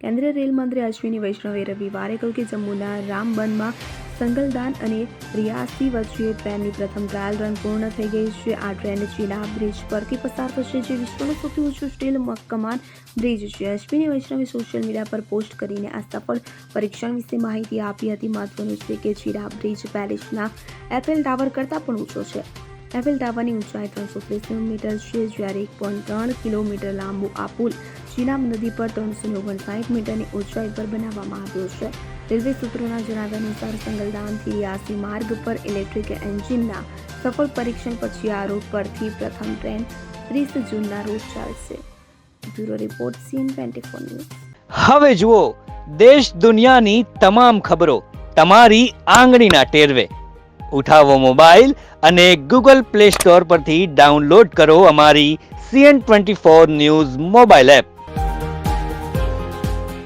કેન્દ્રીય રેલ મંત્રી અશ્વિની વૈષ્ણવે રવિવારે કહ્યું કે જમ્મુના રામબનમાં સંગલદાન અને રિયાસી વચ્ચે ટ્રેનની પ્રથમ ટ્રાયલ રન પૂર્ણ થઈ ગઈ છે. આ ટ્રેન ચીલા બ્રિજ પરથી પસાર થશે, જે વિશ્વનું સૌથી ઊંચું સ્ટીલ કમાન બ્રિજ છે. અશ્વિની વૈષ્ણવે સોશિયલ મીડિયા પર પોસ્ટ કરીને આ સફળ પરીક્ષણ વિશે માહિતી આપી હતી. મહત્વનું છે કે ચીલા બ્રિજ પેરિસના એફએલ ટાવર કરતાં પણ ઊંચો છે. એફએલ ટાવરની ઊંચાઈ ત્રણસો ત્રીસ મીટર છે. જ્યારે એક પોઈન્ટ ત્રણ કિલોમીટર લાંબુ આ પુલ ચીનાબ નદી પર ત્રણસો ઓગણસાઠ મીટરની ઊંચાઈ પર બનાવવામાં આવ્યો છે. રેલવે સૂત્રોના જણાવ્યા અનુસાર સંગલદાનથી રિયાસી માર્ગ પર ઇલેક્ટ્રિક એન્જિનના સફળ પરીક્ષણ પછી આ રૂટ પરથી પ્રથમ ટ્રેન ત્રીસ જૂનના રોજ ચાલશે. Bureau report CN twenty four હવે જુઓ, દેશ દુનિયાની તમામ ખબરો તમારી આંગળીના ટેરવે. ઉઠાવો મોબાઈલ અને ગૂગલ પ્લે સ્ટોર પરથી ડાઉનલોડ કરો અમારી CN twenty four news mobile app.